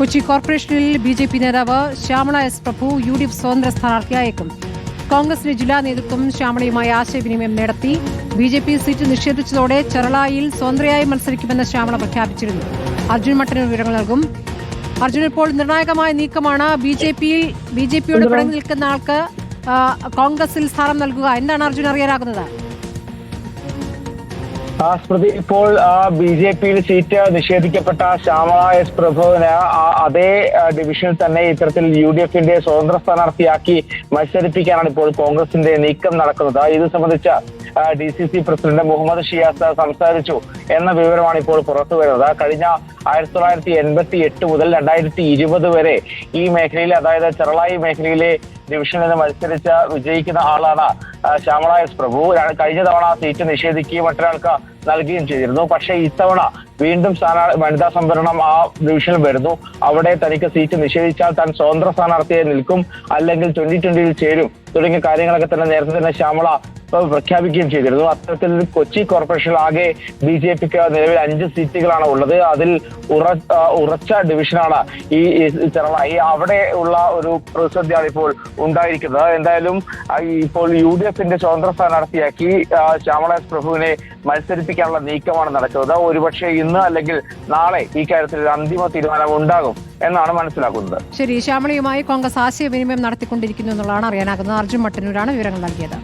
കൊച്ചി കോർപ്പറേഷനിൽ B J P നേതാവ് Shyamala S Prabhu U D F സ്വതന്ത്ര സ്ഥാനാർത്ഥിയായേക്കും കോൺഗ്രസിന്റെ ജില്ലാ നേതൃത്വം ശ്യാമളയുമായി ആശയവിനിമയം നടത്തി. ബി ജെ പി സീറ്റ് നിഷേധിച്ചതോടെ ചെറളായിൽ സ്വതന്ത്രയായി മത്സരിക്കുമെന്ന് ശ്യാമള പ്രഖ്യാപിച്ചിരുന്നു. അർജുൻ മട്ടന് വിവരങ്ങൾ നൽകും. അർജുൻ ഇപ്പോൾ നിർണായകമായ നീക്കമാണ് ബി ജെ പിയിൽ ബി ജെ പിയോട് പിണങ്ങി നിൽക്കുന്ന ആൾക്ക് കോൺഗ്രസിൽ സ്ഥാനം നൽകുക. എന്താണ് അർജുൻ അറിയാനാകുന്നത്? ആ സ്മൃതി ഇപ്പോൾ ആ ബി ജെ പിയിൽ സീറ്റ് നിഷേധിക്കപ്പെട്ട ശ്യാമള എസ് പ്രഭുവിന് അതേ ഡിവിഷനിൽ തന്നെ ഇത്തരത്തിൽ യു ഡി എഫിന്റെ സ്വതന്ത്ര സ്ഥാനാർത്ഥിയാക്കി മത്സരിപ്പിക്കാനാണ് ഇപ്പോൾ കോൺഗ്രസിന്റെ നീക്കം നടക്കുന്നത്. ഇത് സംബന്ധിച്ച D C C president Muhammad Shiyas സംസാരിച്ചു എന്ന വിവരമാണ് ഇപ്പോൾ പുറത്തു വരുന്നത്. കഴിഞ്ഞ ആയിരത്തി തൊള്ളായിരത്തി എൺപത്തി എട്ട് മുതൽ രണ്ടായിരത്തി ഇരുപത് വരെ ഈ മേഖലയിൽ അതായത് ചെറളായി മേഖലയിലെ ഡിവിഷനിൽ നിന്ന് മത്സരിച്ച് വിജയിക്കുന്ന ആളാണ് ശ്യാമള എസ് പ്രഭു. കഴിഞ്ഞ തവണ സീറ്റ് നിഷേധിക്കുകയും മറ്റൊരാൾക്ക് നൽകുകയും ചെയ്തിരുന്നു. പക്ഷേ ഇത്തവണ വീണ്ടും സ്ഥാനാ വനിതാ സംവരണം ആ ഡിവിഷനിൽ വരുന്നു. അവിടെ തനിക്ക് സീറ്റ് നിഷേധിച്ചാൽ താൻ സ്വതന്ത്ര സ്ഥാനാർത്ഥിയെ നിൽക്കും അല്ലെങ്കിൽ ട്വന്റി ട്വന്റിയിൽ ചേരും തുടങ്ങിയ കാര്യങ്ങളൊക്കെ തന്നെ നേരത്തെ തന്നെ ശ്യാമള പ്രഖ്യാപിക്കുകയും ചെയ്തിരുന്നു. അത്തരത്തിൽ കൊച്ചി കോർപ്പറേഷനിൽ ആകെ ബി ജെ പിക്ക് നിലവിൽ അഞ്ച് സീറ്റുകളാണ് ഉള്ളത്. അതിൽ ഉറ ഉറച്ച ഡിവിഷനാണ് ഈ ഈ അവിടെ ഉള്ള ഒരു പ്രതിസന്ധിയാണ് ഇപ്പോൾ ഉണ്ടായിരിക്കുന്നത്. എന്തായാലും ഇപ്പോൾ യു ഡി എഫിന്റെ സ്വതന്ത്ര സ്ഥാനാർത്ഥിയാക്കി ശ്യാമളാസ് പ്രഭുവിനെ മത്സരിപ്പിക്കാനുള്ള നീക്കമാണ് നടക്കുന്നത്. ഒരുപക്ഷെ ഇന്ന് അല്ലെങ്കിൽ നാളെ ഈ കാര്യത്തിൽ അന്തിമ തീരുമാനം ഉണ്ടാകും എന്നാണ് മനസ്സിലാക്കുന്നത്. ശരി ശ്യാമളയുമായി കോൺഗ്രസ് ആശയവിനിമയം നടത്തിക്കൊണ്ടിരിക്കുന്നു എന്നുള്ളതാണ് അറിയാനാകുന്നത്. അർജുൻ മട്ടന്നൂരാണ് വിവരങ്ങൾ നൽകിയത്.